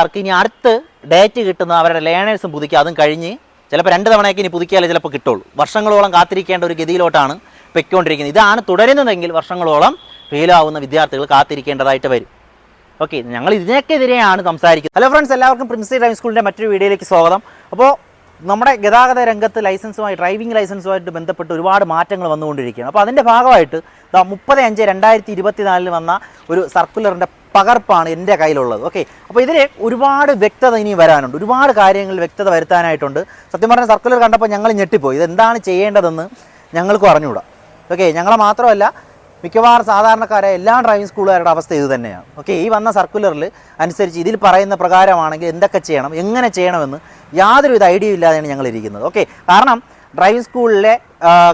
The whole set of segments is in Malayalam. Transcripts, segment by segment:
അവർക്ക് ഇനി അടുത്ത് ഡേറ്റ് കിട്ടുന്ന അവരുടെ ലേണേഴ്സും പുതുക്കുക അതും കഴിഞ്ഞ് ചിലപ്പോൾ രണ്ട് തവണയൊക്കെ ഇനി പുതുക്കിയാലേ ചിലപ്പോൾ കിട്ടുള്ളൂ. വർഷങ്ങളോളം കാത്തിരിക്കേണ്ട ഒരു ഗതിയിലോട്ടാണ് പൊയ്ക്കൊണ്ടിരിക്കുന്നത്. ഇതാണ് തുടരുന്നതെങ്കിൽ വർഷങ്ങളോളം ഫെയിലാവുന്ന വിദ്യാർത്ഥികൾ കാത്തിരിക്കേണ്ടതായിട്ട് വരും. ഓക്കെ ഞങ്ങൾ ഇതിനൊക്കെതിരെയാണ് സംസാരിക്കുന്നത്. ഹലോ ഫ്രണ്ട്സ് എല്ലാവർക്കും പ്രിൻസി ഡ്രൈവിംഗ് സ്കൂളിന്റെ മറ്റൊരു വീഡിയോയിലേക്ക് സ്വാഗതം. അപ്പോൾ നമ്മുടെ ഗതാഗത രംഗത്ത് ലൈസൻസുമായി ഡ്രൈവിംഗ് ലൈസൻസുമായിട്ട് ബന്ധപ്പെട്ട് ഒരുപാട് മാറ്റങ്ങൾ വന്നുകൊണ്ടിരിക്കുകയാണ്. അപ്പോൾ അതിന്റെ ഭാഗമായിട്ട് മുപ്പത് അഞ്ച് രണ്ടായിരത്തി ഇരുപത്തിനാലിൽ വന്ന ഒരു സർക്കുലറിന്റെ പകർപ്പാണ് എന്റെ കയ്യിലുള്ളത്. ഓക്കെ അപ്പോൾ ഇതിൽ ഒരുപാട് വ്യക്തത ഇനി വരാനുണ്ട്. ഒരുപാട് കാര്യങ്ങൾ വ്യക്തത വരുത്താനായിട്ടുണ്ട്. സത്യം പറഞ്ഞാൽ സർക്കുലർ കണ്ടപ്പോൾ ഞങ്ങൾ ഞെട്ടിപ്പോയി. ഇതെന്താണ് ചെയ്യേണ്ടതെന്ന് ഞങ്ങൾക്കും അറിഞ്ഞുകൂടാ. ഓക്കെ ഞങ്ങളെ മാത്രമല്ല മിക്കവാറും സാധാരണക്കാരായ എല്ലാ ഡ്രൈവിംഗ് സ്കൂളുകാരുടെ അവസ്ഥ ഇത് തന്നെയാണ്. ഓക്കെ ഈ വന്ന സർക്കുലറിൽ അനുസരിച്ച് ഇതിൽ പറയുന്ന പ്രകാരമാണെങ്കിൽ എന്തൊക്കെ ചെയ്യണം എങ്ങനെ ചെയ്യണമെന്ന് യാതൊരുവിധ ഐഡിയ ഇല്ലാതെയാണ് ഞങ്ങൾ ഇരിക്കുന്നത്. ഓക്കെ കാരണം ഡ്രൈവിംഗ് സ്കൂളിലെ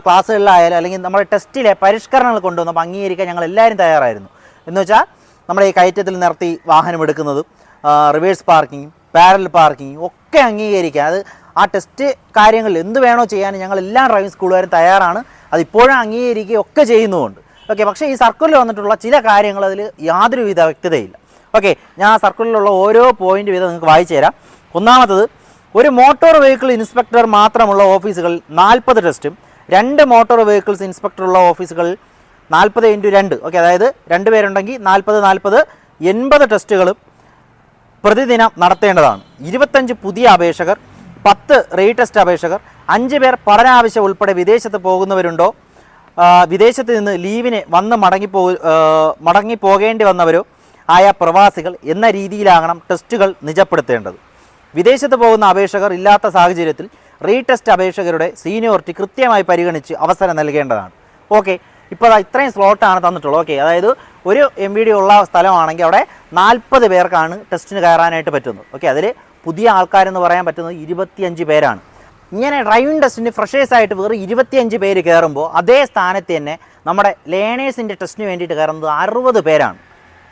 ക്ലാസ്സുകളിലായാലും അല്ലെങ്കിൽ നമ്മുടെ ടെസ്റ്റിലെ പരിഷ്കരണങ്ങൾ കൊണ്ടുവന്നപ്പോൾ അംഗീകരിക്കാൻ ഞങ്ങൾ എല്ലാവരും തയ്യാറായിരുന്നു. എന്ന് വെച്ചാൽ നമ്മുടെ ഈ കയറ്റത്തിൽ നിർത്തി വാഹനം എടുക്കുന്നതും റിവേഴ്സ് പാർക്കിങ് പാരൽ പാർക്കിങ് ഒക്കെ അംഗീകരിക്കുക അത് ആ ടെസ്റ്റ് കാര്യങ്ങൾ എന്ത് വേണോ ചെയ്യാൻ ഞങ്ങൾ എല്ലാ ഡ്രൈവിംഗ് സ്കൂളുകാരും തയ്യാറാണ്. അതിപ്പോഴും അംഗീകരിക്കുക ഒക്കെ ചെയ്യുന്നുമുണ്ട്. ഓക്കെ പക്ഷേ ഈ സർക്കുലിൽ വന്നിട്ടുള്ള ചില കാര്യങ്ങൾ അതിൽ യാതൊരുവിധ വ്യക്തതയില്ല. ഓക്കെ ഞാൻ ആ സർക്കുലറിലുള്ള ഓരോ പോയിന്റ് വീതം നിങ്ങൾക്ക് വായിച്ചു തരാം. ഒന്നാമത്തത് ഒരു മോട്ടോർ വെഹിക്കിൾ ഇൻസ്പെക്ടർ മാത്രമുള്ള ഓഫീസുകൾ നാൽപ്പത് ടെസ്റ്റും രണ്ട് മോട്ടോർ വെഹിക്കിൾസ് ഇൻസ്പെക്ടറുള്ള ഓഫീസുകൾ നാൽപ്പത് ഇന്റു രണ്ട്. ഓക്കെ അതായത് രണ്ട് പേരുണ്ടെങ്കിൽ നാൽപ്പത് നാൽപ്പത് എൺപത് ടെസ്റ്റുകളും പ്രതിദിനം നടത്തേണ്ടതാണ്. ഇരുപത്തഞ്ച് പുതിയ അപേക്ഷകർ പത്ത് റീടെസ്റ്റ് അപേക്ഷകർ അഞ്ച് പേർ പഠനാവശ്യം ഉൾപ്പെടെ വിദേശത്ത് പോകുന്നവരുണ്ടോ? വിദേശത്ത് നിന്ന് ലീവിന് വന്ന് മടങ്ങിപ്പോ മടങ്ങിപ്പോകേണ്ടി മടങ്ങി പോകേണ്ടി വന്നവരോ? ആയ പ്രവാസികൾ എന്ന രീതിയിലാകണം ടെസ്റ്റുകൾ നിജപ്പെടുത്തേണ്ടത്. വിദേശത്ത് പോകുന്ന അപേക്ഷകർ ഇല്ലാത്ത സാഹചര്യത്തിൽ റീടെസ്റ്റ് അപേക്ഷകരുടെ സീനിയോറിറ്റി കൃത്യമായി പരിഗണിച്ച് അവസരം നൽകേണ്ടതാണ്. ഓക്കെ ഇപ്പോൾ ഇത്രയും സ്ലോട്ടാണ് തന്നിട്ടുള്ളത്. ഓക്കെ അതായത് ഒരു എം വി ഡി ഉള്ള സ്ഥലമാണെങ്കിൽ അവിടെ നാൽപ്പത് പേർക്കാണ് ടെസ്റ്റിന് കയറാനായിട്ട് പറ്റുന്നത്. ഓക്കെ അതിൽ പുതിയ ആൾക്കാരെന്ന് പറയാൻ പറ്റുന്നത് ഇരുപത്തിയഞ്ച് പേരാണ്. ഇങ്ങനെ ഡ്രൈവിംഗ് ടെസ്റ്റിന് ഫ്രഷേഴ്സ് ആയിട്ട് വെറും ഇരുപത്തിയഞ്ച് പേര് കയറുമ്പോൾ അതേ സ്ഥാനത്ത് തന്നെ നമ്മുടെ ലേണേഴ്സിന്റെ ടെസ്റ്റിന് വേണ്ടിയിട്ട് കയറുന്നത് അറുപത് പേരാണ്.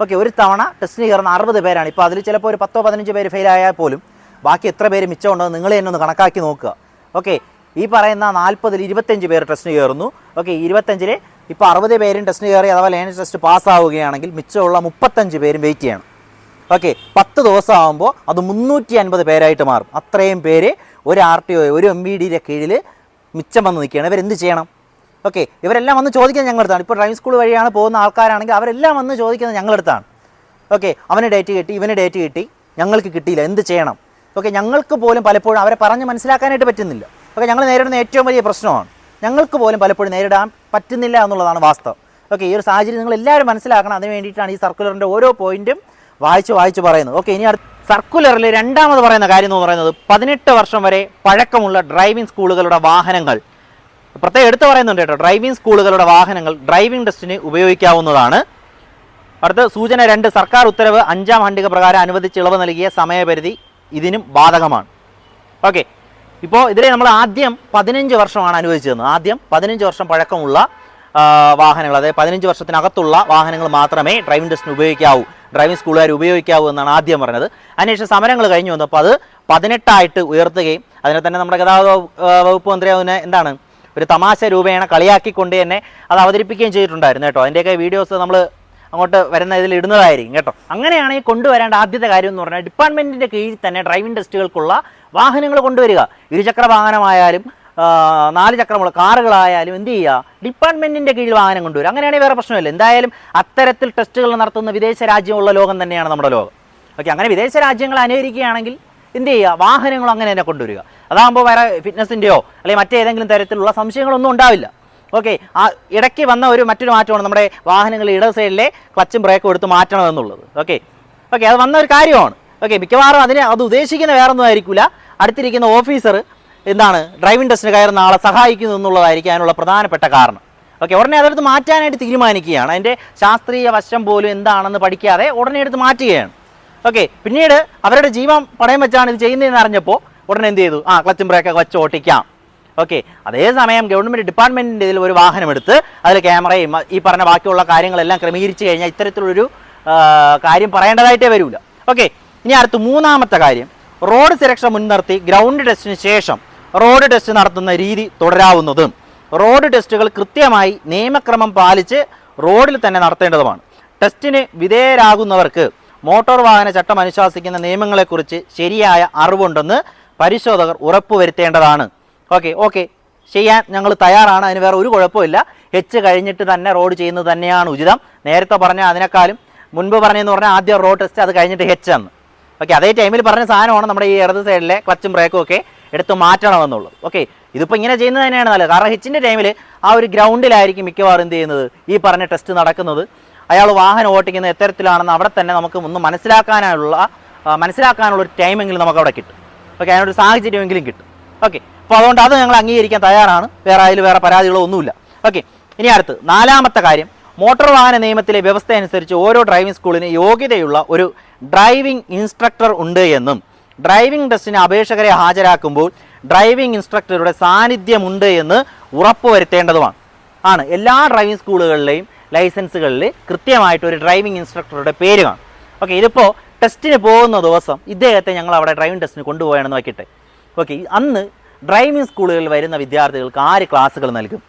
ഓക്കെ ഒരു തവണ ടെസ്റ്റിന് കയറുന്ന അറുപത് പേരാണ്. ഇപ്പോൾ അതിൽ ചിലപ്പോൾ ഒരു പത്തോ പതിനഞ്ച് പേര് ഫെയിലായാൽ പോലും ബാക്കി എത്ര പേര് മിച്ചമുണ്ടോ നിങ്ങൾ തന്നെ ഒന്ന് കണക്കാക്കി നോക്കുക. ഓക്കെ ഈ പറയുന്ന നാൽപ്പതിൽ ഇരുപത്തഞ്ച് പേര് ടെസ്റ്റിന് കയറുന്നു. ഓക്കെ ഇരുപത്തഞ്ചിൽ ഇപ്പോൾ അറുപത് പേരും ടെസ്റ്റിന് കയറി അഥവാ ലേണേഴ്സ് ടെസ്റ്റ് പാസ്സാവുകയാണെങ്കിൽ മിച്ചമുള്ള മുപ്പത്തഞ്ച് പേരും വെയിറ്റ് ചെയ്യണം. ഓക്കെ പത്ത് ദിവസം ആകുമ്പോൾ അത് മുന്നൂറ്റി അൻപത് പേരായിട്ട് മാറും. അത്രയും പേര് ഒരു ആർ ടി ഒ ഒരു എം ബി ഡിയുടെ കീഴിൽ മിച്ചം വന്ന് നിൽക്കുകയാണ്. ഇവരെന്ത് ചെയ്യണം? ഓക്കെ ഇവരെല്ലാം വന്ന് ചോദിക്കുന്നത് ഞങ്ങളടുത്താണ്. ഇപ്പോൾ ഡ്രൈവിംഗ് സ്കൂൾ വഴിയാണ് പോകുന്ന ആൾക്കാരാണെങ്കിൽ അവരെല്ലാം വന്ന് ചോദിക്കുന്നത് ഞങ്ങളടുത്താണ്. ഓക്കെ അവന് ഡേറ്റ് കിട്ടി ഇവന് ഡേറ്റ് കിട്ടി ഞങ്ങൾക്ക് കിട്ടിയില്ല. എന്ത് ചെയ്യണം? ഓക്കെ ഞങ്ങൾക്ക് പോലും പലപ്പോഴും അവരെ പറഞ്ഞ് മനസ്സിലാക്കാനായിട്ട് പറ്റുന്നില്ല. ഓക്കെ ഞങ്ങൾ നേരിടുന്ന ഏറ്റവും വലിയ പ്രശ്നമാണ്. ഞങ്ങൾക്ക് പോലും പലപ്പോഴും നേരിടാൻ പറ്റുന്നില്ല എന്നുള്ളതാണ് വാസ്തവം. ഓക്കെ ഈ ഒരു സാഹചര്യം നിങ്ങൾ എല്ലാവരും മനസ്സിലാക്കണം. അതിന് വേണ്ടിയിട്ടാണ് ഈ സർക്കുലറിന്റെ ഓരോ പോയിന്റും വായിച്ച് വായിച്ച് പറയുന്നത്. ഓക്കെ ഇനി അടുത്ത സർക്കുലറിൽ രണ്ടാമത് പറയുന്ന കാര്യം എന്ന് പറയുന്നത് പതിനെട്ട് വർഷം വരെ പഴക്കമുള്ള ഡ്രൈവിംഗ് സ്കൂളുകളുടെ വാഹനങ്ങൾ. പ്രത്യേകം എടുത്തു പറയുന്നുണ്ട് കേട്ടോ. ഡ്രൈവിംഗ് സ്കൂളുകളുടെ വാഹനങ്ങൾ ഡ്രൈവിംഗ് ടെസ്റ്റിന് ഉപയോഗിക്കാവുന്നതാണ്. അടുത്ത സൂചന രണ്ട് സർക്കാർ ഉത്തരവ് അഞ്ചാം ഹണ്ടിക പ്രകാരം അനുവദിച്ച് ഇളവ് നൽകിയ സമയപരിധി ഇതിനും ബാധകമാണ്. ഓക്കെ ഇപ്പോൾ ഇതിലെ നമ്മൾ ആദ്യം പതിനഞ്ച് വർഷമാണ് അനുവദിച്ചു തന്നത് ആദ്യം പതിനഞ്ച് വർഷം പഴക്കമുള്ള വാഹനങ്ങൾ അതായത് പതിനഞ്ച് വർഷത്തിനകത്തുള്ള വാഹനങ്ങൾ മാത്രമേ ഡ്രൈവിംഗ് ടെസ്റ്റിന് ഉപയോഗിക്കാവൂ. ഡ്രൈവിംഗ് സ്കൂളുകാർ ഉപയോഗിക്കാവൂ എന്നാണ് ആദ്യം പറഞ്ഞത്. അതിനുശേഷം സമരങ്ങൾ കഴിഞ്ഞു വന്നപ്പോൾ അത് പതിനെട്ടായിട്ട് ഉയർത്തുകയും അതിനെ തന്നെ നമ്മുടെ ഗതാഗത വകുപ്പ്, മന്ത്രി അതിനെ എന്താണ് ഒരു തമാശ രൂപേണ കളിയാക്കിക്കൊണ്ട് തന്നെ അത് അവതരിപ്പിക്കുകയും ചെയ്തിട്ടുണ്ടായിരുന്നു കേട്ടോ. അതിന്റെയൊക്കെ വീഡിയോസ് നമ്മൾ അങ്ങോട്ട് വരുന്ന ഇതിൽ ഇടുന്നതായിരിക്കും കേട്ടോ. അങ്ങനെയാണ് ഈ കൊണ്ടുവരേണ്ട ആദ്യത്തെ കാര്യം എന്ന് പറഞ്ഞാൽ ഡിപ്പാർട്ട്മെന്റിന്റെ കീഴിൽ തന്നെ ഡ്രൈവിംഗ് ടെസ്റ്റുകൾക്കുള്ള വാഹനങ്ങൾ കൊണ്ടുവരിക. ഇരുചക്ര വാഹനമായാലും നാല് ചക്രമുള്ള കാറുകളായാലും എന്ത് ചെയ്യുക? ഡിപ്പാർട്ട്മെന്റിന്റെ കീഴിൽ വാഹനം കൊണ്ടുവരും അങ്ങനെയാണെങ്കിൽ വേറെ പ്രശ്നമില്ല. എന്തായാലും അത്തരത്തിൽ ടെസ്റ്റുകൾ നടത്തുന്ന വിദേശ രാജ്യമുള്ള ലോകം തന്നെയാണ് നമ്മുടെ ലോകം. ഓക്കെ അങ്ങനെ വിദേശ രാജ്യങ്ങൾ അനുകരിക്കുകയാണെങ്കിൽ എന്ത് ചെയ്യുക? വാഹനങ്ങൾ അങ്ങനെ തന്നെ കൊണ്ടുവരിക. അതാകുമ്പോൾ വേറെ ഫിറ്റ്നസിന്റെയോ അല്ലെങ്കിൽ മറ്റേതെങ്കിലും തരത്തിലുള്ള സംശയങ്ങളൊന്നും ഉണ്ടാവില്ല. ഓക്കെ ആ ഇടയ്ക്ക് വന്ന ഒരു മറ്റൊരു മാറ്റമാണ് നമ്മുടെ വാഹനങ്ങൾ ഇടത് സൈഡിലെ ക്ലച്ചും ബ്രേക്കും എടുത്ത് മാറ്റണം എന്നുള്ളത്. ഓക്കെ ഓക്കെ അത് വന്ന ഒരു കാര്യമാണ്. ഓക്കെ മിക്കവാറും അതിന് അത് ഉദ്ദേശിക്കുന്ന വേറൊന്നും ആയിരിക്കില്ല അടുത്തിരിക്കുന്ന ഓഫീസർ എന്താണ് ഡ്രൈവിംഗ് ടെസ്റ്റിന് കയറുന്ന ആളെ സഹായിക്കുന്നു എന്നുള്ളതായിരിക്കും അതിനുള്ള പ്രധാനപ്പെട്ട കാരണം. ഓക്കെ ഉടനെ അതെടുത്ത് മാറ്റാനായിട്ട് തീരുമാനിക്കുകയാണ്. അതിന്റെ ശാസ്ത്രീയ വശം പോലും എന്താണെന്ന് പഠിക്കാതെ ഉടനെ എടുത്ത് മാറ്റുകയാണ്. ഓക്കെ പിന്നീട് അവരുടെ ജീവൻ പണയം വെച്ചാണ് ഇത് ചെയ്യുന്നതെന്ന് അറിഞ്ഞപ്പോൾ ഉടനെ എന്ത് ചെയ്തു? ആ ക്ലച്ചും ബ്രേക്കൊക്കെ വെച്ച് ഓട്ടിക്കാം ഓക്കെ അതേസമയം ഗവൺമെന്റ് ഡിപ്പാർട്ട്മെന്റിന്റെ ഇതിൽ ഒരു വാഹനം എടുത്ത് അതിൽ ക്യാമറയും ഈ പറഞ്ഞ ബാക്കിയുള്ള കാര്യങ്ങളെല്ലാം ക്രമീകരിച്ച് കഴിഞ്ഞാൽ ഇത്തരത്തിലൊരു കാര്യം പറയേണ്ടതായിട്ടേ വരില്ല ഓക്കെ ഇനി അടുത്ത് മൂന്നാമത്തെ കാര്യം. റോഡ് സുരക്ഷ മുൻനിർത്തി ഗ്രൗണ്ട് ടെസ്റ്റിന് ശേഷം റോഡ് ടെസ്റ്റ് നടത്തുന്ന രീതി തുടരാവുന്നതും. റോഡ് ടെസ്റ്റുകൾ കൃത്യമായി നിയമക്രമം പാലിച്ച് റോഡിൽ തന്നെ നടത്തേണ്ടതുമാണ്. ടെസ്റ്റിന് വിധേയരാകുന്നവർക്ക് മോട്ടോർ വാഹന ചട്ടം അനുശാസിക്കുന്ന നിയമങ്ങളെക്കുറിച്ച് ശരിയായ അറിവുണ്ടെന്ന് പരിശോധകർ ഉറപ്പുവരുത്തേണ്ടതാണ്. Okay okay. ചെയ്യാൻ ഞങ്ങൾ തയ്യാറാണ്. അതിന് വേറെ ഒരു കുഴപ്പമില്ല. എച്ച് കഴിഞ്ഞിട്ട് തന്നെ റോഡ് ചെയ്യുന്നത് തന്നെയാണ് ഉചിതം. നേരത്തെ പറഞ്ഞ അതിനേക്കാളും മുൻപ് പറഞ്ഞതെന്ന് പറഞ്ഞാൽ ആദ്യം റോഡ് ടെസ്റ്റ് അത് കഴിഞ്ഞിട്ട് ഹെച്ച് എന്ന്. ഓക്കെ അതേ ടൈമിൽ പറഞ്ഞ സാധനമാണ് നമ്മുടെ ഈ ഇടത് സൈഡിലെ ക്ലച്ചും ബ്രേക്കും ഒക്കെ എടുത്ത് മാറ്റണമെന്നുള്ളത്. ഓക്കെ ഇതിപ്പോൾ ഇങ്ങനെ ചെയ്യുന്നത് തന്നെയാണ് നല്ലത്. കാരണം ഹെച്ചിന്റെ ടൈമിൽ ആ ഒരു ഗ്രൗണ്ടിലായിരിക്കും മിക്കവാറും എന്ത് ചെയ്യുന്നത്? ഈ പറഞ്ഞ ടെസ്റ്റ് നടക്കുന്നത്. അയാൾ വാഹനം ഓട്ടിക്കുന്നത് എത്തരത്തിലാണെന്ന് അവിടെ തന്നെ നമുക്ക് ഒന്ന് മനസ്സിലാക്കാനുള്ള മനസ്സിലാക്കാനുള്ള ഒരു ടൈമെങ്കിലും നമുക്ക് അവിടെ കിട്ടും. ഓക്കെ അതിനൊരു സാഹചര്യമെങ്കിലും കിട്ടും. ഓക്കെ അപ്പോൾ അതുകൊണ്ട് അത് ഞങ്ങൾ അംഗീകരിക്കാൻ തയ്യാറാണ്. വേറെ അതിൽ വേറെ പരാതികളോ ഒന്നുമില്ല. ഓക്കെ ഇനി അടുത്ത് നാലാമത്തെ കാര്യം. മോട്ടോർ വാഹന നിയമത്തിലെ വ്യവസ്ഥ അനുസരിച്ച് ഓരോ ഡ്രൈവിംഗ് സ്കൂളിന് യോഗ്യതയുള്ള ഒരു ഡ്രൈവിംഗ് ഇൻസ്ട്രക്ടർ ഉണ്ട് എന്നും ഡ്രൈവിംഗ് ടെസ്റ്റിന് അപേക്ഷകരെ ഹാജരാക്കുമ്പോൾ ഡ്രൈവിംഗ് ഇൻസ്ട്രക്ടറുടെ സാന്നിധ്യമുണ്ട് എന്ന് ഉറപ്പുവരുത്തേണ്ടതുമാണ് ആണ്. എല്ലാ ഡ്രൈവിംഗ് സ്കൂളുകളിലെയും ലൈസൻസുകളിൽ കൃത്യമായിട്ട് ഒരു ഡ്രൈവിംഗ് ഇൻസ്ട്രക്ടറുടെ പേര് കാണും. ഓക്കെ ഇതിപ്പോൾ ടെസ്റ്റിന് പോകുന്ന ദിവസം ഇദ്ദേഹത്തെ ഞങ്ങൾ അവിടെ ഡ്രൈവിംഗ് ടെസ്റ്റിന് കൊണ്ടുപോയാണെന്ന് വയ്ക്കട്ടെ ഓക്കെ അന്ന് ഡ്രൈവിംഗ് സ്കൂളുകളിൽ വരുന്ന വിദ്യാർത്ഥികൾക്ക് ആര് ക്ലാസ്സുകൾ നൽകും?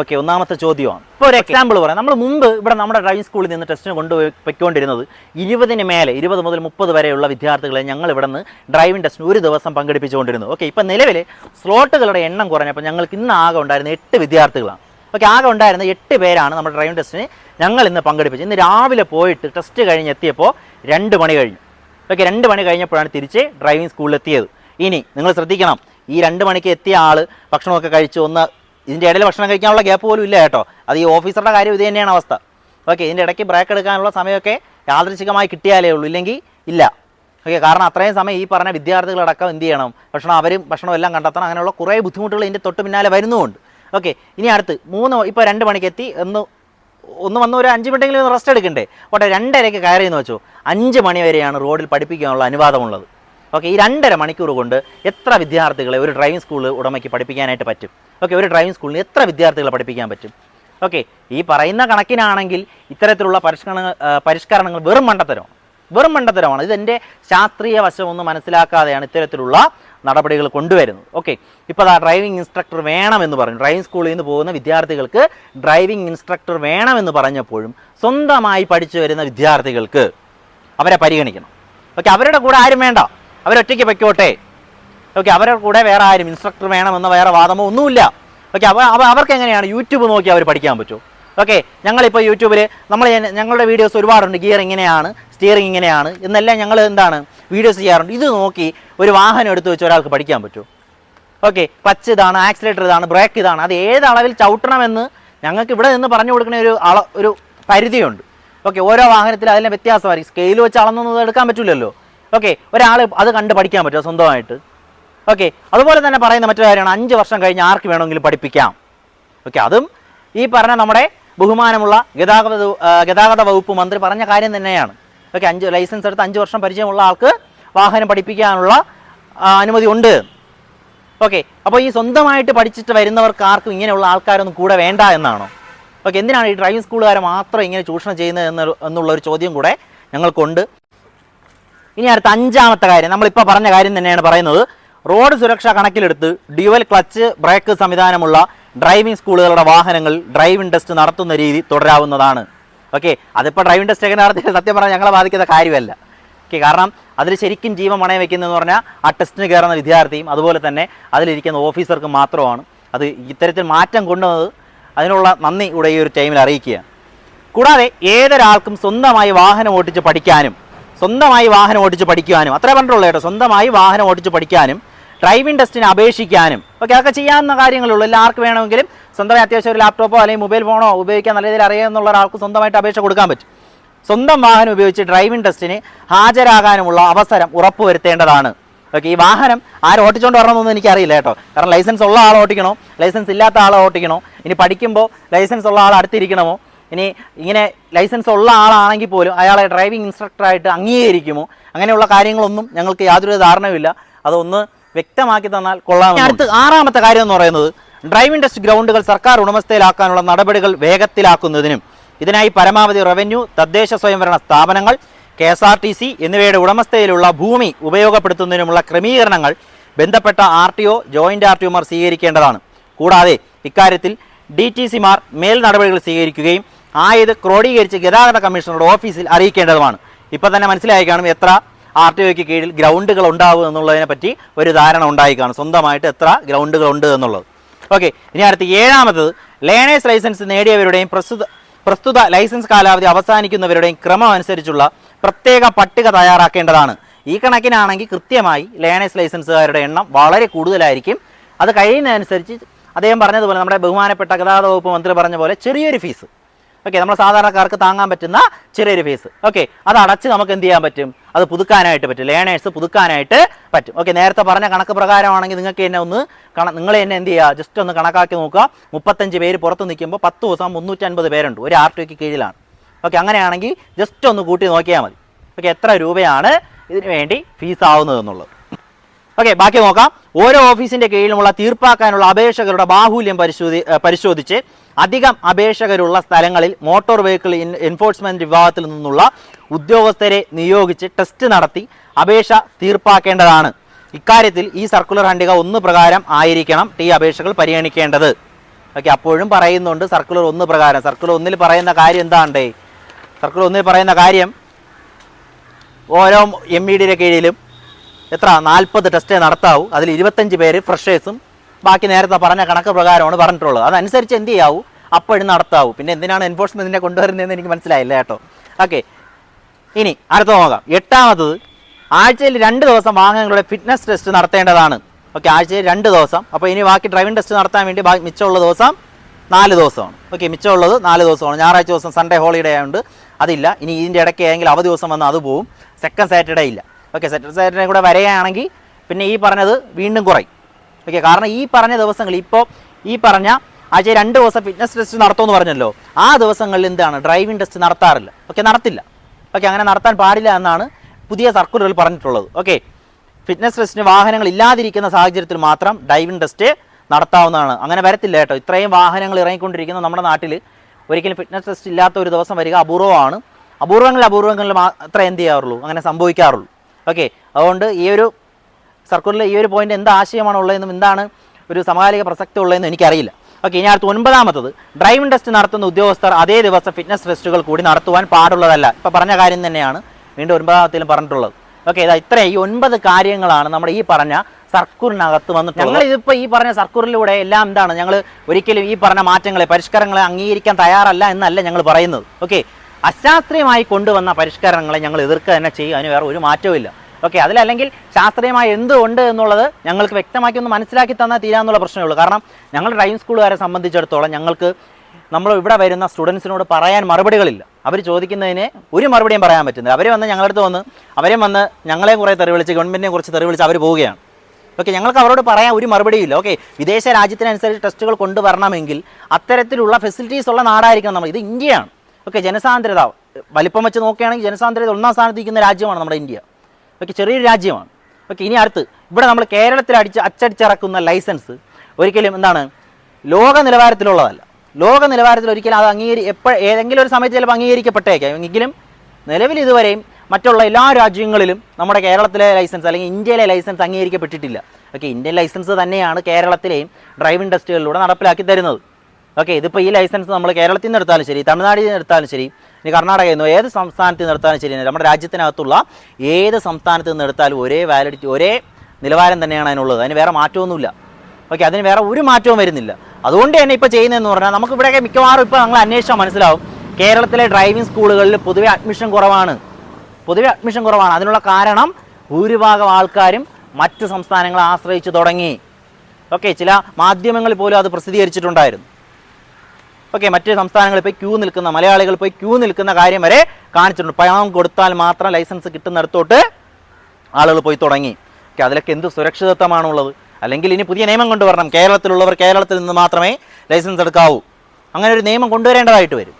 ഓക്കെ ഒന്നാമത്തെ ചോദ്യമാണ്. ഇപ്പോൾ ഒരു എക്സാമ്പിൾ പറയാം. നമ്മൾ മുമ്പ് ഇവിടെ നമ്മുടെ ഡ്രൈവിംഗ് സ്കൂളിൽ നിന്ന് ടെസ്റ്റിന് കൊണ്ടുപോയിക്കൊണ്ടിരുന്നത് ഇരുപതിന് മേലെ ഇരുപത് മുതൽ മുപ്പത് വരെയുള്ള വിദ്യാർത്ഥികളെ ഞങ്ങൾ ഇവിടെ നിന്ന് ഡ്രൈവിംഗ് ടെസ്റ്റിന് ഒരു ദിവസം പങ്കെടുപ്പിച്ചുകൊണ്ടിരുന്നു. ഓക്കെ ഇപ്പം നിലവിൽ സ്ലോട്ടുകളുടെ എണ്ണം കുറഞ്ഞപ്പോൾ ഞങ്ങൾക്ക് ഇന്ന് ആകെ ഉണ്ടായിരുന്ന എട്ട് വിദ്യാർത്ഥികളാണ്. ഓക്കെ ആകെ ഉണ്ടായിരുന്ന എട്ട് പേരാണ് നമ്മുടെ ഡ്രൈവിംഗ് ടെസ്റ്റിന് ഞങ്ങൾ ഇന്ന് പങ്കെടുപ്പിച്ചത്. ഇന്ന് രാവിലെ പോയിട്ട് ടെസ്റ്റ് കഴിഞ്ഞ് എത്തിയപ്പോൾ രണ്ട് മണി കഴിഞ്ഞു. ഓക്കെ രണ്ട് മണി കഴിഞ്ഞപ്പോഴാണ് തിരിച്ച് ഡ്രൈവിംഗ് സ്കൂളിൽ എത്തിയത് ഇനി നിങ്ങൾ ശ്രദ്ധിക്കണം. ഈ രണ്ട് മണിക്ക് എത്തിയ ആൾ ഭക്ഷണമൊക്കെ കഴിച്ച് ഒന്ന് ഇതിന്റെ ഇടയിൽ ഭക്ഷണം കഴിക്കാനുള്ള ഗ്യാപ്പ് പോലും ഇല്ല കേട്ടോ. അത് ഈ ഓഫീസറുടെ കാര്യം ഇത് തന്നെയാണ് അവസ്ഥ. ഓക്കെ ഇതിന്റെ ഇടയ്ക്ക് ബ്രേക്ക് എടുക്കാനുള്ള സമയമൊക്കെ യാദൃശികമായി കിട്ടിയാലേ ഉള്ളൂ. ഇല്ലെങ്കിൽ ഇല്ല. ഓക്കെ കാരണം അത്രയും സമയം ഈ പറഞ്ഞ വിദ്യാർത്ഥികളടക്കം എന്ത് ചെയ്യണം? ഭക്ഷണം അവരും ഭക്ഷണം എല്ലാം കണ്ടെത്തണം. അങ്ങനെയുള്ള കുറേ ബുദ്ധിമുട്ടുകൾ ഇതിന്റെ തൊട്ട് പിന്നാലെ വരുന്നുമുണ്ട്. ഓക്കെ ഇനി അടുത്ത് മൂന്ന് ഇപ്പോൾ രണ്ട് മണിക്ക് എത്തി. ഒന്ന് ഒന്ന് വന്ന് ഒരു അഞ്ച് മിനിറ്റെങ്കിലും റെസ്റ്റ് എടുക്കണ്ടേ? ഓട്ടെ രണ്ടരയ്ക്ക് കയറി എന്ന് വെച്ചോ. അഞ്ച് മണി വരെയാണ് റോഡിൽ പഠിപ്പിക്കാനുള്ള അനുവാദമുള്ളത്. ഓക്കെ ഈ രണ്ടര മണിക്കൂർ കൊണ്ട് എത്ര വിദ്യാർത്ഥികളെ ഒരു ഡ്രൈവിംഗ് സ്കൂൾ ഉടമയ്ക്ക് പഠിപ്പിക്കാനായിട്ട് പറ്റും? ഓക്കെ ഒരു ഡ്രൈവിംഗ് സ്കൂളിന് എത്ര വിദ്യാർത്ഥികളെ പഠിപ്പിക്കാൻ പറ്റും? ഓക്കെ ഈ പറയുന്ന കണക്കിനാണെങ്കിൽ ഇത്തരത്തിലുള്ള പരിഷ്കരണങ്ങൾ ആ, പരിഷ്കരണങ്ങൾ വെറും മണ്ടത്തരമാണ്. വെറും മണ്ടത്തരമാണ്. ഇതെന്റെ ശാസ്ത്രീയ വശമൊന്നും മനസ്സിലാക്കാതെയാണ് ഇത്തരത്തിലുള്ള നടപടികൾ കൊണ്ടുവരുന്നത്. ഓക്കെ ഇപ്പോൾ ആ ഡ്രൈവിംഗ് ഇൻസ്ട്രക്ടർ വേണമെന്ന് പറഞ്ഞു. ഡ്രൈവിംഗ് സ്കൂളിൽ നിന്ന് പോകുന്ന വിദ്യാർത്ഥികൾക്ക് ഡ്രൈവിംഗ് ഇൻസ്ട്രക്ടർ വേണമെന്ന് പറഞ്ഞപ്പോഴും സ്വന്തമായി പഠിച്ചു വരുന്ന വിദ്യാർത്ഥികൾക്ക് അവരെ പരിഗണിക്കണം. ഓക്കെ അവരുടെ കൂടെ ആരും വേണ്ട. അവരൊറ്റയ്ക്ക് പൊയ്ക്കോട്ടെ. ഓക്കെ അവരുടെ കൂടെ വേറെ ആരും ഇൻസ്ട്രക്ടർ വേണമെന്ന വേറെ വാദമോ ഒന്നുമില്ല. ഓക്കെ അവ അവ- അവർക്ക് എങ്ങനെയാണ് യൂട്യൂബ് നോക്കി അവർ പഠിക്കാൻ പറ്റുമോ ഓക്കെ ഞങ്ങളിപ്പോൾ യൂട്യൂബിൽ നമ്മൾ ഞങ്ങളുടെ വീഡിയോസ് ഒരുപാടുണ്ട്. ഗിയർ ഇങ്ങനെയാണ് സ്റ്റിയറിംഗ് ഇങ്ങനെയാണ് എന്നെല്ലാം ഞങ്ങൾ എന്താണ് വീഡിയോസ് ചെയ്യാറുണ്ട്. ഇത് നോക്കി ഒരു വാഹനം എടുത്ത് വെച്ച് ഒരാൾക്ക് പഠിക്കാൻ പറ്റുമോ ഓക്കെ ക്ലച്ച് ഇതാണ് ആക്സിലേറ്റർ ഇതാണ് ബ്രേക്ക് ഇതാണ്. അത് ഏത് അളവിൽ ചവിട്ടണമെന്ന് ഞങ്ങൾക്ക് ഇവിടെ നിന്ന് പറഞ്ഞു കൊടുക്കുന്ന ഒരു അള ഒരു പരിധിയുണ്ട്. ഓക്കെ ഓരോ വാഹനത്തിൽ അതിലെ വ്യത്യാസമായിരിക്കും. സ്കെയിൽ വെച്ച് അളന്നൊന്നും എടുക്കാൻ പറ്റില്ലല്ലോ ഓക്കെ ഒരാൾ അത് കണ്ട് പഠിക്കാൻ പറ്റുമോ സ്വന്തമായിട്ട്? ഓക്കെ അതുപോലെ തന്നെ പറയുന്ന മറ്റൊരു കാര്യമാണ് അഞ്ച് വർഷം കഴിഞ്ഞ് ആർക്ക് വേണമെങ്കിലും പഠിപ്പിക്കാം. ഓക്കെ അതും ഈ പറഞ്ഞ നമ്മുടെ ബഹുമാനമുള്ള ഗതാഗത ഗതാഗത വകുപ്പ് മന്ത്രി പറഞ്ഞ കാര്യം തന്നെയാണ്. ഓക്കെ അഞ്ച് ലൈസൻസ് എടുത്ത് അഞ്ച് വർഷം പരിചയമുള്ള ആൾക്ക് വാഹനം പഠിപ്പിക്കാനുള്ള അനുമതി ഉണ്ട്. ഓക്കെ അപ്പോൾ ഈ സ്വന്തമായിട്ട് പഠിച്ചിട്ട് വരുന്നവർക്ക് ആർക്കും ഇങ്ങനെയുള്ള ആൾക്കാരൊന്നും കൂടെ വേണ്ട എന്നാണോ? ഓക്കെ എന്തിനാണ് ഈ ഡ്രൈവിംഗ് സ്കൂളുകാരെ മാത്രം ഇങ്ങനെ ചൂഷണം ചെയ്യുന്നത് എന്നൊരു എന്നുള്ള ഒരു ചോദ്യം കൂടെ ഞങ്ങൾക്കുണ്ട്. ഇനി അടുത്ത അഞ്ചാമത്തെ കാര്യം. നമ്മളിപ്പോൾ പറഞ്ഞ കാര്യം തന്നെയാണ് പറയുന്നത്. റോഡ് സുരക്ഷ കണക്കിലെടുത്ത് ഡ്യുവൽ ക്ലച്ച് ബ്രേക്ക് സംവിധാനമുള്ള ഡ്രൈവിംഗ് സ്കൂളുകളുടെ വാഹനങ്ങൾ ഡ്രൈവിംഗ് ടെസ്റ്റ് നടത്തുന്ന രീതി തുടരാവുന്നതാണ്. ഓക്കെ അതിപ്പോൾ ഡ്രൈവിംഗ് ടെസ്റ്റ് ഒക്കെ നടത്തി സത്യം പറഞ്ഞാൽ ഞങ്ങളെ ബാധിക്കുന്ന കാര്യമല്ല. ഓക്കെ കാരണം അതിൽ ശരിക്കും ജീവൻ മണയം വെക്കുന്നതെന്ന് പറഞ്ഞാൽ ആ ടെസ്റ്റിന് കയറുന്ന വിദ്യാർത്ഥിയും അതുപോലെ തന്നെ അതിലിരിക്കുന്ന ഓഫീസർക്കും മാത്രമാണ്. അത് ഇത്തരത്തിൽ മാറ്റം കൊണ്ടുവന്നത് അതിനുള്ള നന്ദി ഇവിടെ ഈ ഒരു ടൈമിൽ അറിയിക്കുക കൂടാതെ ഏതൊരാൾക്കും സ്വന്തമായി വാഹനം ഓടിച്ച് പഠിക്കാനും സ്വന്തമായി വാഹനം ഓടിച്ച് പഠിക്കുവാനും അത്രേ പറഞ്ഞിട്ടുള്ളൂ കേട്ടോ സ്വന്തമായി വാഹനം ഓടിച്ച് പഠിക്കാനും ഡ്രൈവിംഗ് ടെസ്റ്റിന് അപേക്ഷിക്കാനും ഓക്കെ അതൊക്കെ ചെയ്യാവുന്ന കാര്യങ്ങളുള്ളൂ. എല്ലാവർക്കും വേണമെങ്കിലും സ്വന്തമായി അത്യാവശ്യം ഒരു ലാപ്ടോപ്പോ അല്ലെങ്കിൽ മൊബൈൽ ഫോണോ ഉപയോഗിക്കാൻ നല്ല രീതിയിൽ അറിയാമെന്നുള്ള ഒരാൾക്ക് സ്വന്തമായിട്ട് അപേക്ഷ കൊടുക്കാൻ പറ്റും. സ്വന്തം വാഹനം ഉപയോഗിച്ച് ഡ്രൈവിംഗ് ടെസ്റ്റിന് ഹാജരാകാനുമുള്ള അവസരം ഉറപ്പുവരുത്തേണ്ടതാണ്. ഓക്കെ ഈ വാഹനം ആരും ഓട്ടിച്ചുകൊണ്ട് വരണമെന്നൊന്നും എനിക്കറിയില്ല കേട്ടോ. കാരണം ലൈസൻസ് ഉള്ള ആൾ ഓട്ടിക്കണോ? ലൈസൻസ് ഇല്ലാത്ത ആൾ ഓട്ടിക്കണോ? ഇനി പഠിക്കുമ്പോൾ ലൈസൻസ് ഉള്ള ആൾ അടുത്തിരിക്കണമോ? ഇനി ഇങ്ങനെ ലൈസൻസ് ഉള്ള ആളാണെങ്കിൽ പോലും അയാളെ ഡ്രൈവിംഗ് ഇൻസ്ട്രക്ടറായിട്ട് അംഗീകരിക്കുമോ? അങ്ങനെയുള്ള കാര്യങ്ങളൊന്നും ഞങ്ങൾക്ക് യാതൊരു ധാരണയുമില്ല. അതൊന്ന് വ്യക്തമാക്കി തന്നാൽ കൊള്ളാം അടുത്ത് ആറാമത്തെ കാര്യം എന്ന് പറയുന്നത് ഡ്രൈവിംഗ് ടെസ്റ്റ് ഗ്രൗണ്ടുകൾ സർക്കാർ ഉടമസ്ഥയിലാക്കാനുള്ള നടപടികൾ വേഗത്തിലാക്കുന്നതിനും ഇതിനായി പരമാവധി റവന്യൂ തദ്ദേശ സ്വയംഭരണ സ്ഥാപനങ്ങൾ K S R T C എന്നിവയുടെ ഉടമസ്ഥയിലുള്ള ഭൂമി ഉപയോഗപ്പെടുത്തുന്നതിനുമുള്ള ക്രമീകരണങ്ങൾ ബന്ധപ്പെട്ട R T O joint R T ഒമാർ സ്വീകരിക്കേണ്ടതാണ്. കൂടാതെ ഇക്കാര്യത്തിൽ ഡി ടി സിമാർ മേൽ നടപടികൾ സ്വീകരിക്കുകയും ആയത് ക്രോഡീകരിച്ച് ഗതാഗത കമ്മീഷണറുടെ ഓഫീസിൽ അറിയിക്കേണ്ടതുമാണ്. ഇപ്പം തന്നെ മനസ്സിലായി കാണും എത്ര ആർ ടി ഒക്ക് കീഴിൽ ഗ്രൗണ്ടുകൾ ഉണ്ടാവും എന്നുള്ളതിനെ പറ്റി ഒരു ധാരണ ഉണ്ടായി കാണും. സ്വന്തമായിട്ട് എത്ര ഗ്രൗണ്ടുകൾ ഉണ്ട് എന്നുള്ളത്. ഓക്കെ ഇനി അടുത്ത് ഏഴാമത്തത് ലേണേഴ്സ് ലൈസൻസ് നേടിയവരുടെയും പ്രസ്തുത പ്രസ്തുത ലൈസൻസ് കാലാവധി അവസാനിക്കുന്നവരുടെയും ക്രമം അനുസരിച്ചുള്ള പ്രത്യേക പട്ടിക തയ്യാറാക്കേണ്ടതാണ്. ഈ കണക്കിനാണെങ്കിൽ കൃത്യമായി ലേണേഴ്സ് ലൈസൻസുകാരുടെ എണ്ണം വളരെ കൂടുതലായിരിക്കും. അത് കഴിയുന്നതനുസരിച്ച് അദ്ദേഹം പറഞ്ഞതുപോലെ നമ്മുടെ ബഹുമാനപ്പെട്ട ഗതാഗത വകുപ്പ് മന്ത്രി പറഞ്ഞ പോലെ ചെറിയൊരു ഫീസ് ഓക്കെ നമ്മൾ സാധാരണക്കാർക്ക് താങ്ങാൻ പറ്റുന്ന ചെറിയൊരു ഫീസ് ഓക്കെ അത് അടച്ച് നമുക്ക് എന്ത് ചെയ്യാൻ പറ്റും? അത് പുതുക്കാനായിട്ട് പറ്റും. ലേണേഴ്സ് പുതുക്കാനായിട്ട് പറ്റും. ഓക്കെ നേരത്തെ പറഞ്ഞ കണക്ക് പ്രകാരമാണെങ്കിൽ നിങ്ങൾക്ക് എന്നെ ഒന്ന് നിങ്ങൾ എന്നെ എന്ത് ചെയ്യുക? ജസ്റ്റ് ഒന്ന് കണക്കാക്കി നോക്കുക. മുപ്പത്തഞ്ച് പേര് പുറത്ത് നിൽക്കുമ്പോൾ പത്ത് ദിവസം മുന്നൂറ്റൻപത് പേരുണ്ട്. ഒരു ആർ ടിക്ക് കീഴിലാണ്. ഓക്കെ അങ്ങനെയാണെങ്കിൽ ജസ്റ്റ് ഒന്ന് കൂട്ടി നോക്കിയാൽ മതി. ഓക്കെ എത്ര രൂപയാണ് ഇതിനു വേണ്ടി ഫീസ് ആവുന്നത് എന്നുള്ളത്. ഓക്കെ ബാക്കി നോക്കാം. ഓരോ ഓഫീസിന്റെ കീഴിലുമുള്ള തീർപ്പാക്കാനുള്ള അപേക്ഷകരുടെ ബാഹുല്യം പരിശോധി പരിശോധിച്ച് അധികം അപേക്ഷകരുള്ള സ്ഥലങ്ങളിൽ മോട്ടോർ വെഹിക്കിൾ എൻഫോഴ്സ്മെന്റ് വിഭാഗത്തിൽ നിന്നുള്ള ഉദ്യോഗസ്ഥരെ നിയോഗിച്ച് ടെസ്റ്റ് നടത്തി അപേക്ഷ തീർപ്പാക്കേണ്ടതാണ്. ഇക്കാര്യത്തിൽ ഈ സർക്കുലർ ഹണ്ടിക ഒന്ന് പ്രകാരം ആയിരിക്കണം ഈ അപേക്ഷകൾ പരിഗണിക്കേണ്ടത്. ഓക്കെ അപ്പോഴും പറയുന്നുണ്ട് സർക്കുലർ ഒന്ന് പ്രകാരം. സർക്കുലർ ഒന്നിൽ പറയുന്ന കാര്യം എന്താണ്ടേ? സർക്കുലർ ഒന്നിൽ പറയുന്ന കാര്യം ഓരോ എം ഇ ഡിയുടെ കീഴിലും എത്ര? നാൽപ്പത് ടെസ്റ്റേ നടത്താവൂ. അതിൽ ഇരുപത്തഞ്ച് പേര് ഫ്രഷേഴ്സും ബാക്കി നേരത്തെ പറഞ്ഞ കണക്ക് പ്രകാരമാണ് പറഞ്ഞിട്ടുള്ളത്. അതനുസരിച്ച് എന്ത് ചെയ്യാവൂ? അപ്പോഴും നടത്താവൂ. പിന്നെ എന്തിനാണ് എൻഫോഴ്സ്മെന്റിനെ കൊണ്ടുവരുന്നതെന്ന് എനിക്ക് മനസ്സിലായില്ല കേട്ടോ. ഓക്കെ ഇനി അടുത്ത നോക്കാം. എട്ടാമത്തത് ആഴ്ചയിൽ രണ്ട് ദിവസം വാഹനങ്ങളുടെ ഫിറ്റ്നസ് ടെസ്റ്റ് നടത്തേണ്ടതാണ്. ഓക്കെ ആഴ്ചയിൽ രണ്ട് ദിവസം. അപ്പോൾ ഇനി ബാക്കി ഡ്രൈവിംഗ് ടെസ്റ്റ് നടത്താൻ വേണ്ടി മിച്ചമുള്ള ദിവസം നാല് ദിവസമാണ്. ഓക്കെ മിച്ചമുള്ളത് നാല് ദിവസമാണ്. ഞായറാഴ്ച ദിവസം സൺഡേ ഹോളിഡേ ആയതുകൊണ്ട് അതില്ല. ഇനി ഇതിന്റെ ഇടയ്ക്ക് ഏതെങ്കിലും അവധി ദിവസം വന്നാൽ അത് പോവും. സെക്കൻഡ് സാറ്റർഡേ ഇല്ല. ഓക്കെ സെറ്റർ സാറ്റർഡേ കൂടെ വരികയാണെങ്കിൽ പിന്നെ ഈ പറഞ്ഞത് വീണ്ടും കുറയും. ഓക്കെ കാരണം ഈ പറഞ്ഞ ദിവസങ്ങൾ ഇപ്പോൾ ഈ പറഞ്ഞ ആഴ്ച രണ്ട് ദിവസം ഫിറ്റ്നസ് ടെസ്റ്റ് നടത്തുമെന്ന് പറഞ്ഞല്ലോ. ആ ദിവസങ്ങളിൽ എന്താണ്? ഡ്രൈവിംഗ് ടെസ്റ്റ് നടത്താറില്ല. ഓക്കെ നടത്തില്ല. ഓക്കെ അങ്ങനെ നടത്താൻ പാടില്ല എന്നാണ് പുതിയ സർക്കുലറിൽ പറഞ്ഞിട്ടുള്ളത്. ഓക്കെ ഫിറ്റ്നസ് ടെസ്റ്റിന് വാഹനങ്ങൾ ഇല്ലാതിരിക്കുന്ന സാഹചര്യത്തിൽ മാത്രം ഡ്രൈവിംഗ് ടെസ്റ്റ് നടത്താവുന്നതാണ്. അങ്ങനെ വരത്തില്ല കേട്ടോ. ഇത്രയും വാഹനങ്ങൾ ഇറങ്ങിക്കൊണ്ടിരിക്കുന്ന നമ്മുടെ നാട്ടിൽ ഒരിക്കലും ഫിറ്റ്നസ് ടെസ്റ്റ് ഇല്ലാത്ത ഒരു ദിവസം വരിക അപൂർവമാണ്. അപൂർവങ്ങളിൽ അപൂർവങ്ങളിൽ മാത്രമേ എന്ത് ചെയ്യാറുള്ളൂ? അങ്ങനെ സംഭവിക്കാറുള്ളൂ. ഓക്കെ അതുകൊണ്ട് ഈ ഒരു സർക്കുലറിൽ ഈ ഒരു പോയിന്റ് എന്ത് ആശയമാണ് ഉള്ളതെന്നും എന്താണ് ഒരു സമകാലിക പ്രസക്തി ഉള്ളതെന്നും എനിക്കറിയില്ല. ഓക്കെ ഇനി അടുത്ത ഒൻപതാമത്തത്. ഡ്രൈവിംഗ് ടെസ്റ്റ് നടത്തുന്ന ഉദ്യോഗസ്ഥർ അതേ ദിവസം ഫിറ്റ്നസ് ടെസ്റ്റുകൾ കൂടി നടത്തുവാൻ പാടുള്ളതല്ല. ഇപ്പോൾ പറഞ്ഞ കാര്യം തന്നെയാണ് വീണ്ടും ഒൻപതാമത്തിലും പറഞ്ഞിട്ടുള്ളത്. ഓക്കെ ഇതാ ഇത്രയും ഈ ഒൻപത് കാര്യങ്ങളാണ് നമ്മുടെ ഈ പറഞ്ഞ സർക്കൂറിനകത്ത് വന്നിട്ടുള്ളത്. ഞങ്ങൾ ഇതിപ്പോൾ ഈ പറഞ്ഞ സർക്കൂറിലൂടെ എല്ലാം എന്താണ്? ഞങ്ങൾ ഒരിക്കലും ഈ പറഞ്ഞ മാറ്റങ്ങളെ പരിഷ്കരണങ്ങളെ അംഗീകരിക്കാൻ തയ്യാറല്ല എന്നല്ല ഞങ്ങൾ പറയുന്നത്. ഓക്കെ അശാസ്ത്രീയമായി കൊണ്ടുവന്ന പരിഷ്കരണങ്ങളെ ഞങ്ങൾ എതിർക്കുക തന്നെ ചെയ്യും. അതിന് വേറെ ഒരു മാറ്റവും ഓക്കെ അതിലല്ലെങ്കിൽ ശാസ്ത്രീയമായി എന്തുണ്ട് എന്നുള്ളത് ഞങ്ങൾക്ക് വ്യക്തമാക്കി ഒന്ന് മനസ്സിലാക്കി തന്നാൽ തീരാന്നുള്ള പ്രശ്നമേ ഉള്ളൂ. കാരണം ഞങ്ങൾ ഡ്രൈവിംഗ് സ്കൂളുകാരെ സംബന്ധിച്ചിടത്തോളം ഞങ്ങൾക്ക് നമ്മൾ ഇവിടെ വരുന്ന സ്റ്റുഡൻസിനോട് പറയാൻ മറുപടികളില്ല. അവർ ചോദിക്കുന്നതിന് ഒരു മറുപടിയും പറയാൻ പറ്റുന്നില്ല. അവർ വന്ന് ഞങ്ങളടുത്ത് വന്ന് അവരെ വന്ന് ഞങ്ങളെ കുറേ തെറി വിളിച്ച് ഗവൺമെന്റിനെ കുറിച്ച് തെറി വിളിച്ച് അവർ പോവുകയാണ്. ഓക്കെ ഞങ്ങൾക്ക് അവരോട് പറയാൻ ഒരു മറുപടിയില്ല. ഓക്കെ വിദേശ രാജ്യത്തിനനുസരിച്ച് ടെസ്റ്റുകൾ കൊണ്ടുവരണമെങ്കിൽ അത്തരത്തിലുള്ള ഫെസിലിറ്റീസ് ഉള്ള നാടായിരിക്കണം നമ്മൾ. ഇത് ഇന്ത്യയാണ്. ഓക്കെ ജനസാന്ദ്രത വലിപ്പം വെച്ച് നോക്കുകയാണെങ്കിൽ ജനസാന്ദ്രത ഒന്നാം സ്ഥാനത്ത് ഇരിക്കുന്ന രാജ്യമാണ് നമ്മുടെ ഇന്ത്യ. ഓക്കെ ചെറിയൊരു രാജ്യമാണ്. ഓക്കെ ഇനി അടുത്ത് ഇവിടെ നമ്മൾ കേരളത്തിൽ അടിച്ച് അച്ചടിച്ചിറക്കുന്ന ലൈസൻസ് ഒരിക്കലും എന്താണ് ലോക നിലവാരത്തിലുള്ളതല്ല. ലോക നിലവാരത്തിൽ ഒരിക്കലും അത് അംഗീകരി എപ്പോൾ ഏതെങ്കിലും ഒരു സമയത്ത് ചിലപ്പോൾ അംഗീകരിക്കപ്പെട്ടേക്കാം. എങ്കിലും നിലവിൽ ഇതുവരെയും മറ്റുള്ള എല്ലാ രാജ്യങ്ങളിലും നമ്മുടെ കേരളത്തിലെ ലൈസൻസ് അല്ലെങ്കിൽ ഇന്ത്യയിലെ ലൈസൻസ് അംഗീകരിക്കപ്പെട്ടിട്ടില്ല. ഓക്കെ ഇന്ത്യൻ ലൈസൻസ് തന്നെയാണ് കേരളത്തിലെയും ഡ്രൈവിംഗ് ടെസ്റ്റുകളിലൂടെ നടപ്പിലാക്കി തരുന്നത്. ഓക്കെ ഇതിപ്പോൾ ഈ ലൈസൻസ് നമ്മൾ കേരളത്തിൽ നിന്ന് എടുത്താലും ശരി തമിഴ്നാട്ടിൽ നിന്ന് എടുത്താലും ശരി ഇനി കർണാടകയിൽ നിന്ന് ഏത് സംസ്ഥാനത്ത് നിന്ന് എടുത്താലും ശരി നമ്മുടെ രാജ്യത്തിനകത്തുള്ള ഏത് സംസ്ഥാനത്ത് നിന്ന് എടുത്താലും ഒരേ വാലിഡിറ്റി ഒരേ നിലവാരം തന്നെയാണ് അതിനുള്ളത്. അതിന് വേറെ മാറ്റമൊന്നുമില്ല. ഓക്കെ അതിന് വേറെ ഒരു മാറ്റവും വരുന്നില്ല. അതുകൊണ്ട് തന്നെ ഇപ്പോൾ ചെയ്യുന്നതെന്ന് പറഞ്ഞാൽ നമുക്ക് ഇവിടെയൊക്കെ മിക്കവാറും ഇപ്പോൾ നമ്മൾ അന്വേഷിച്ചാൽ മനസ്സിലാവും കേരളത്തിലെ ഡ്രൈവിംഗ് സ്കൂളുകളിൽ പൊതുവെ അഡ്മിഷൻ കുറവാണ്. പൊതുവെ അഡ്മിഷൻ കുറവാണ്. അതിനുള്ള കാരണം ഭൂരിഭാഗം ആൾക്കാരും മറ്റ് സംസ്ഥാനങ്ങളെ ആശ്രയിച്ച് തുടങ്ങി. ഓക്കെ ചില മാധ്യമങ്ങളിൽ പോലും അത് പ്രസിദ്ധീകരിച്ചിട്ടുണ്ടായിരുന്നു. ഓക്കെ മറ്റ് സംസ്ഥാനങ്ങളിൽ പോയി ക്യൂ നിൽക്കുന്ന മലയാളികൾ പോയി ക്യൂ നിൽക്കുന്ന കാര്യം വരെ കാണിച്ചിട്ടുണ്ട്. പണം കൊടുത്താൽ മാത്രം ലൈസൻസ് കിട്ടുന്നിടത്തോട്ട് ആളുകൾ പോയി തുടങ്ങി. ഓക്കെ അതിലൊക്കെ എന്ത് സുരക്ഷിതത്വമാണുള്ളത്? അല്ലെങ്കിൽ ഇനി പുതിയ നിയമം കൊണ്ടുവരണം. കേരളത്തിലുള്ളവർ കേരളത്തിൽ നിന്ന് മാത്രമേ ലൈസൻസ് എടുക്കാവൂ. അങ്ങനെ ഒരു നിയമം കൊണ്ടുവരേണ്ടതായിട്ട് വരും.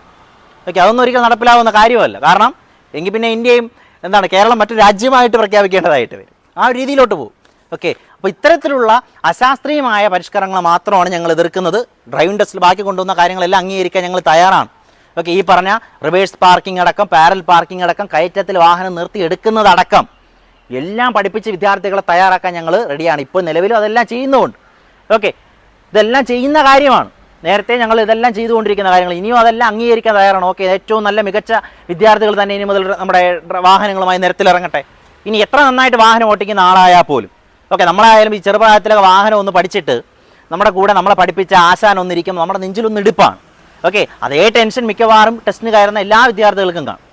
ഓക്കെ അതൊന്നും ഒരിക്കലും നടപ്പിലാവുന്ന കാര്യമല്ല. കാരണം എങ്കിൽ പിന്നെ ഇന്ത്യയും എന്താണ് കേരളം മറ്റു രാജ്യമായിട്ട് പ്രഖ്യാപിക്കേണ്ടതായിട്ട് വരും. ആ ഒരു രീതിയിലോട്ട് പോകും. ഓക്കെ അപ്പോൾ ഇത്തരത്തിലുള്ള അശാസ്ത്രീയമായ പരിഷ്കരണങ്ങൾ മാത്രമാണ് ഞങ്ങൾ എതിർക്കുന്നത്. ഡ്രൈവിംഗ് ടെസ്റ്റിൽ ബാക്കി കൊണ്ടുവന്ന കാര്യങ്ങളെല്ലാം അംഗീകരിക്കാൻ ഞങ്ങൾ തയ്യാറാണ്. ഓക്കെ ഈ പറഞ്ഞ റിവേഴ്സ് പാർക്കിംഗ് അടക്കം പാരൽ പാർക്കിംഗ് അടക്കം കയറ്റത്തിൽ വാഹനം നിർത്തി എടുക്കുന്നതടക്കം എല്ലാം പഠിപ്പിച്ച് വിദ്യാർത്ഥികളെ തയ്യാറാക്കാൻ ഞങ്ങൾ റെഡിയാണ് ഇപ്പോൾ നിലവിലും അതെല്ലാം ചെയ്യുന്നുണ്ട്. ഓക്കെ ഇതെല്ലാം ചെയ്യുന്ന കാര്യമാണ്. നേരത്തെ ഞങ്ങൾ ഇതെല്ലാം ചെയ്തുകൊണ്ടിരിക്കുന്ന കാര്യങ്ങൾ. ഇനിയും അതെല്ലാം അംഗീകരിക്കാൻ തയ്യാറാണ്. ഓക്കെ ഏറ്റവും നല്ല മികച്ച വിദ്യാർത്ഥികൾ തന്നെ ഇനി മുതൽ നമ്മുടെ വാഹനങ്ങളുമായി നിരത്തിലിറങ്ങട്ടെ. ഇനി എത്ര നന്നായിട്ട് വാഹനം ഓട്ടിക്കുന്ന ആളായാൽ പോലും ഓക്കെ നമ്മളായാലും ഈ ചെറുപ്രായത്തിലൊക്കെ വാഹനം ഒന്ന് പഠിച്ചിട്ട് നമ്മുടെ കൂടെ നമ്മളെ പഠിപ്പിച്ച ആശാൻ ഒന്നിരിക്കും നമ്മുടെ നെഞ്ചിലൊന്ന് ഇടുപ്പാണ്. ഓക്കെ അതേ ടെൻഷൻ മിക്കവാറും ടെസ്റ്റിന് കയറുന്ന എല്ലാ വിദ്യാർത്ഥികൾക്കും കാണും.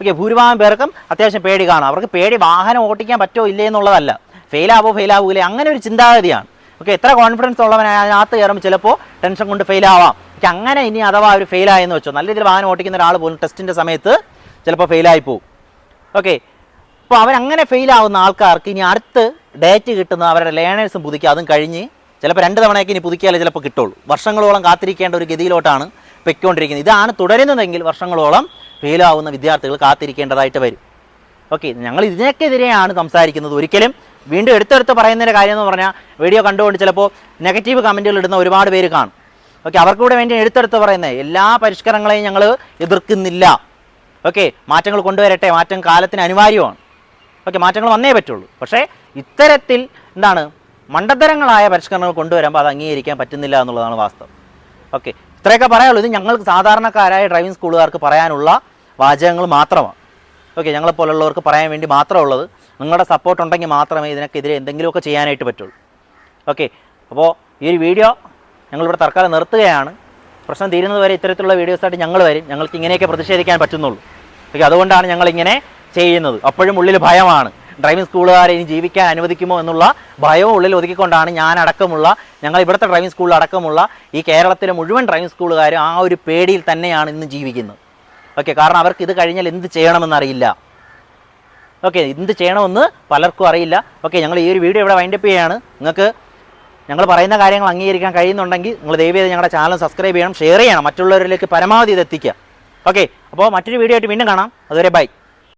ഓക്കെ ഭൂരിഭാഗം പേർക്കും അത്യാവശ്യം പേടി കാണും. അവർക്ക് പേടി വാഹനം ഓടിക്കാൻ പറ്റോ ഇല്ലേ എന്നുള്ളതല്ല. ഫെയിലാവോ ഫെയിലാവൂലേ അങ്ങനെ ഒരു ചിന്താഗതിയാണ്. ഓക്കെ എത്ര കോൺഫിഡൻസ് ഉള്ളവനായ അതിനകത്ത് കയറുമ്പോൾ ചിലപ്പോൾ ടെൻഷൻ കൊണ്ട് ഫെയിലാവാം ഓക്കെ അങ്ങനെ ഇനി അഥവാ ഒരു ഫെയിലായെന്ന് വെച്ചോ നല്ല രീതിയിൽ വാഹനം ഓടിക്കുന്ന ഒരാൾ പോലും ടെസ്റ്റിന്റെ സമയത്ത് ചിലപ്പോൾ ഫെയിലായി പോകും ഓക്കെ അപ്പോൾ അവരങ്ങനെ ഫെയിലാവുന്ന ആൾക്കാർക്ക് ഇനി അടുത്ത് ഡേറ്റ് കിട്ടുന്ന അവരുടെ ലേണേഴ്സും പുതുക്കി അതും കഴിഞ്ഞ് ചിലപ്പോൾ രണ്ട് തവണയൊക്കെ ഇനി പുതുക്കിയാലേ ചിലപ്പോൾ കിട്ടുള്ളൂ. വർഷങ്ങളോളം കാത്തിരിക്കേണ്ട ഒരു ഗതിയിലോട്ടാണ് പൊയ്ക്കൊണ്ടിരിക്കുന്നത്. ഇതാണ് തുടരുന്നതെങ്കിൽ വർഷങ്ങളോളം ഫെയിലാവുന്ന വിദ്യാർത്ഥികൾ കാത്തിരിക്കേണ്ടതായിട്ട് വരും. ഓക്കെ ഞങ്ങൾ ഇതിനൊക്കെതിരെയാണ് സംസാരിക്കുന്നത്. ഒരിക്കലും വീണ്ടും എടുത്തെടുത്ത് പറയുന്നതിന്റെ കാര്യം എന്ന് പറഞ്ഞാൽ വീഡിയോ കണ്ടുകൊണ്ട് ചിലപ്പോൾ നെഗറ്റീവ് കമന്റുകൾ ഇടുന്ന ഒരുപാട് പേര് കാണും. ഓക്കെ അവർക്ക് കൂടെ വേണ്ടി എടുത്തെടുത്ത് പറയുന്നത് എല്ലാ പരിഷ്കരണങ്ങളെയും ഞങ്ങൾ എതിർക്കുന്നില്ല. ഓക്കെ മാറ്റങ്ങൾ കൊണ്ടുവരട്ടെ മാറ്റം കാലത്തിന് അനിവാര്യമാണ്. ഓക്കെ മാറ്റങ്ങൾ വന്നേ പറ്റുള്ളൂ. പക്ഷേ ഇത്തരത്തിൽ എന്താണ് മണ്ടത്തരങ്ങളായ പരിഷ്കരണങ്ങൾ കൊണ്ടുവരുമ്പോൾ അത് അംഗീകരിക്കാൻ പറ്റുന്നില്ല എന്നുള്ളതാണ് വാസ്തവം. ഓക്കെ. ഇത്രയൊക്കെ പറയാനുള്ളൂ. ഇത് ഞങ്ങൾക്ക് സാധാരണക്കാരായ ഡ്രൈവിംഗ് സ്കൂളുകാർക്ക് പറയാനുള്ള വാചകങ്ങൾ മാത്രമാണ്. ഓക്കെ ഞങ്ങളെപ്പോലുള്ളവർക്ക് പറയാൻ വേണ്ടി മാത്രമുള്ളത് നിങ്ങളുടെ സപ്പോർട്ട് ഉണ്ടെങ്കിൽ മാത്രമേ ഇതിനൊക്കെതിരെ എന്തെങ്കിലുമൊക്കെ ചെയ്യാനായിട്ട് പറ്റുള്ളൂ. ഓക്കെ. അപ്പോൾ ഈ ഒരു വീഡിയോ ഞങ്ങളിവിടെ തൽക്കാലം നിർത്തുകയാണ്. പ്രശ്നം തീരുന്നതുവരെ ഇത്തരത്തിലുള്ള വീഡിയോസായിട്ട് ഞങ്ങൾ വരും. ഞങ്ങൾക്ക് ഇങ്ങനെയൊക്കെ പ്രതിഷേധിക്കാൻ പറ്റുന്നുള്ളൂ. ഓക്കെ അതുകൊണ്ടാണ് ഞങ്ങൾ ഇങ്ങനെ ചെയ്യുന്നത്. അപ്പോഴും ഉള്ളിൽ ഭയമാണ്. ഡ്രൈവിംഗ് സ്കൂളുകാരെ ഇനി ജീവിക്കാൻ അനുവദിക്കുമോ എന്നുള്ള ഭയവും ഉള്ളിൽ ഒതുക്കിക്കൊണ്ടാണ് ഞാൻ അടക്കമുള്ള ഞങ്ങൾ ഇവിടുത്തെ ഡ്രൈവിംഗ് സ്കൂളിൽ അടക്കമുള്ള ഈ കേരളത്തിലെ മുഴുവൻ ഡ്രൈവിംഗ് സ്കൂളുകാരും ആ ഒരു പേടിയിൽ തന്നെയാണ് ഇന്ന് ജീവിക്കുന്നത്. ഓക്കെ കാരണം അവർക്ക് ഇത് കഴിഞ്ഞാൽ എന്ത് ചെയ്യണമെന്നറിയില്ല. ഓക്കെ എന്ത് ചെയ്യണമെന്ന് പലർക്കും അറിയില്ല. ഓക്കെ ഞങ്ങൾ ഈ ഒരു വീഡിയോ ഇവിടെ വൈൻഡപ്പ് ചെയ്യുകയാണ്. നിങ്ങൾക്ക് ഞങ്ങൾ പറയുന്ന കാര്യങ്ങൾ അംഗീകരിക്കാൻ കഴിയുന്നുണ്ടെങ്കിൽ നിങ്ങൾ ദയവേത് ഞങ്ങളുടെ ചാനൽ സബ്സ്ക്രൈബ് ചെയ്യണം ഷെയർ ചെയ്യണം മറ്റുള്ളവരിലേക്ക് പരമാവധി ഇത് എത്തിക്കുക. ഓക്കെ അപ്പോൾ മറ്റൊരു വീഡിയോ ആയിട്ട് വീണ്ടും കാണാം. അതുവരെ ബൈ